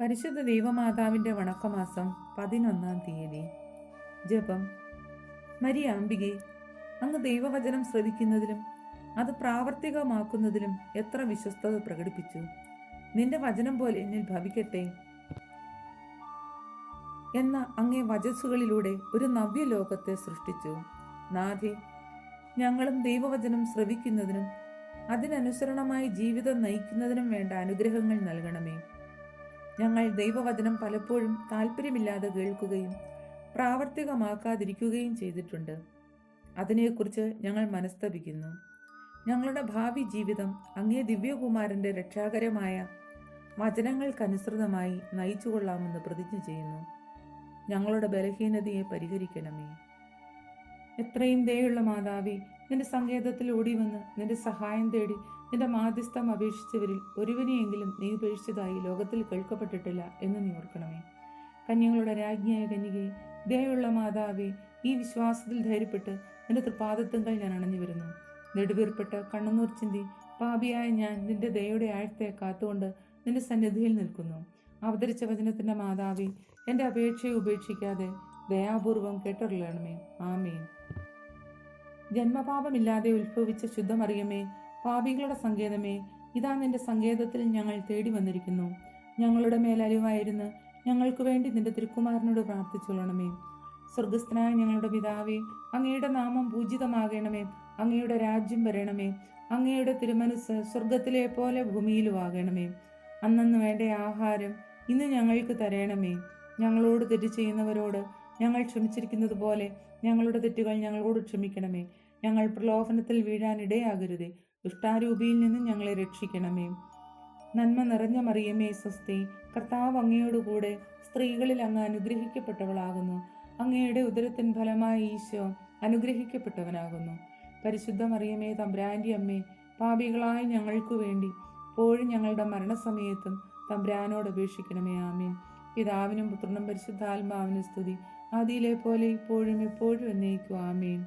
പരിശുദ്ധ ദൈവമാതാവിന്റെ വണക്കമാസം പതിനൊന്നാം തീയതി. ജപം. മരിയ അംബികെ അങ്ങ് ദൈവവചനം ശ്രവിക്കുന്നതിലും അത് പ്രാവർത്തികമാക്കുന്നതിലും എത്ര വിശ്വസ്തത പ്രകടിപ്പിച്ചു. നിന്റെ വചനം പോലെ എന്നിൽ ഭവിക്കട്ടെ. എന്ന അങ്ങേ വചസ്സുകളിലൂടെ ഒരു നവ്യലോകത്തെ സൃഷ്ടിച്ചു. നാഥെ ഞങ്ങളും ദൈവവചനം ശ്രവിക്കുന്നതിനും അതിനനുസരണമായി ജീവിതം നയിക്കുന്നതിനും വേണ്ട അനുഗ്രഹങ്ങൾ നൽകണമേ. ഞങ്ങൾ ദൈവവചനം പലപ്പോഴും താല്പര്യമില്ലാതെ കേൾക്കുകയും പ്രാവർത്തികമാക്കാതിരിക്കുകയും ചെയ്തിട്ടുണ്ട്. അതിനെക്കുറിച്ച് ഞങ്ങൾ മനസ്തപിക്കുന്നു. ഞങ്ങളുടെ ഭാവി ജീവിതം അങ്ങേ ദിവ്യകുമാരന്റെ രക്ഷാകരമായ വചനങ്ങൾക്കനുസൃതമായി നയിച്ചുകൊള്ളാമെന്ന് പ്രതിജ്ഞ ചെയ്യുന്നു. ഞങ്ങളുടെ ബലഹീനതയെ പരിഹരിക്കണമേ. എത്രയും ദയുള്ള മാതാവി നിന്റെ സങ്കേതത്തിൽ ഓടി വന്ന് നിന്റെ സഹായം തേടി നിന്റെ മാധ്യസ്ഥം അപേക്ഷിച്ചവരിൽ ഒരുവനെയെങ്കിലും നീ ഉപേക്ഷിച്ചതായി ലോകത്തിൽ കേൾക്കപ്പെട്ടിട്ടില്ല എന്ന് നീ ഓർക്കണമേ. കന്യകളുടെ രാജ്ഞിയായ കന്യകയെ ദയുള്ള മാതാവേ ഈ വിശ്വാസത്തിൽ ധൈര്യപ്പെട്ട് നിന്റെ തൃപാദത്വങ്ങൾ ഞാൻ അണഞ്ഞു വരുന്നു. നെടുവീർപ്പെട്ട് കണ്ണുനൂർ ചിന്തി പാപിയായ ഞാൻ നിന്റെ ദയയുടെ ആഴത്തെ കാത്തുകൊണ്ട് നിന്റെ സന്നിധിയിൽ നിൽക്കുന്നു. അവതരിച്ച വചനത്തിന്റെ മാതാവി എന്റെ അപേക്ഷയെ ഉപേക്ഷിക്കാതെ ദയാപൂർവം കേട്ടറിയണമേ. ആമേൻ. ജന്മപാപമില്ലാതെ ഉത്ഭവിച്ച ശുദ്ധമറിയമേ പാപികളുടെ സങ്കേതമേ ഇതാ നിന്റെ സങ്കേതത്തിൽ ഞങ്ങൾ തേടി വന്നിരിക്കുന്നു. ഞങ്ങളുടെ മേൽ ഞങ്ങൾക്ക് വേണ്ടി നിന്റെ തിരുക്കുമാരനോട് പ്രാർത്ഥിച്ചുകൊള്ളണമേ. സ്വർഗസ്ഥനായ ഞങ്ങളുടെ പിതാവേ അങ്ങയുടെ നാമം പൂജിതമാകണമേ. അങ്ങയുടെ രാജ്യം വരണമേ. അങ്ങയുടെ തിരുമനസ് സ്വർഗത്തിലെ പോലെ ഭൂമിയിലും ആകണമേ അന്നു വേണ്ട ആഹാരം ഇന്ന് ഞങ്ങൾക്ക് തരണമേ. ഞങ്ങളോട് തെറ്റ് ചെയ്യുന്നവരോട് ഞങ്ങൾ ക്ഷമിച്ചിരിക്കുന്നത് പോലെ ഞങ്ങളുടെ തെറ്റുകൾ ഞങ്ങളോട് ക്ഷമിക്കണമേ. ഞങ്ങൾ പ്രലോഭനത്തിൽ വീഴാൻ ഇടയാകരുതേ. ദുഷ്ടാരൂപിയിൽ നിന്ന് ഞങ്ങളെ രക്ഷിക്കണമേ. നന്മ നിറഞ്ഞ മറിയമേ സ്വസ്തി കർത്താവ് അങ്ങയോടുകൂടെ സ്ത്രീകളിൽ അങ്ങ് അനുഗ്രഹിക്കപ്പെട്ടവളാകുന്നു. അങ്ങയുടെ ഉദരത്തിൻ ഫലമായ ഈശോ അനുഗ്രഹിക്കപ്പെട്ടവനാകുന്നു. പരിശുദ്ധ മറിയമേ തമ്പ്രാന്റെ അമ്മേ പാപികളായ ഞങ്ങൾക്കു വേണ്ടി ഇപ്പോഴും ഞങ്ങളുടെ മരണസമയത്തും തമ്പ്രാനോട് അപേക്ഷിക്കണമേ ആമേ പിതാവിനും പുത്രനും പരിശുദ്ധാത്മാവിനും സ്തുതി. ആദിയിലെ പോലെ ഇപ്പോഴും എപ്പോഴും എന്നേക്കും ആമേൻ.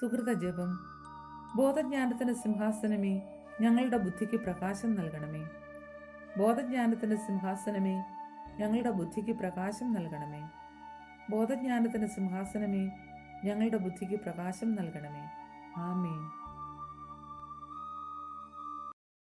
സുഹൃത ജപം ബോധജ്ഞാനത്തിന്റെ സിംഹാസനമേ ഞങ്ങളുടെ ബുദ്ധിക്ക് പ്രകാശം നൽകണമേ. ബോധജ്ഞാനത്തിന്റെ സിംഹാസനമേ ഞങ്ങളുടെ ബുദ്ധിക്ക് പ്രകാശം നൽകണമേ. ബോധജ്ഞാനത്തിന്റെ സിംഹാസനമേ ഞങ്ങളുടെ ബുദ്ധിക്ക് പ്രകാശം നൽകണമേ. ആമേൻ.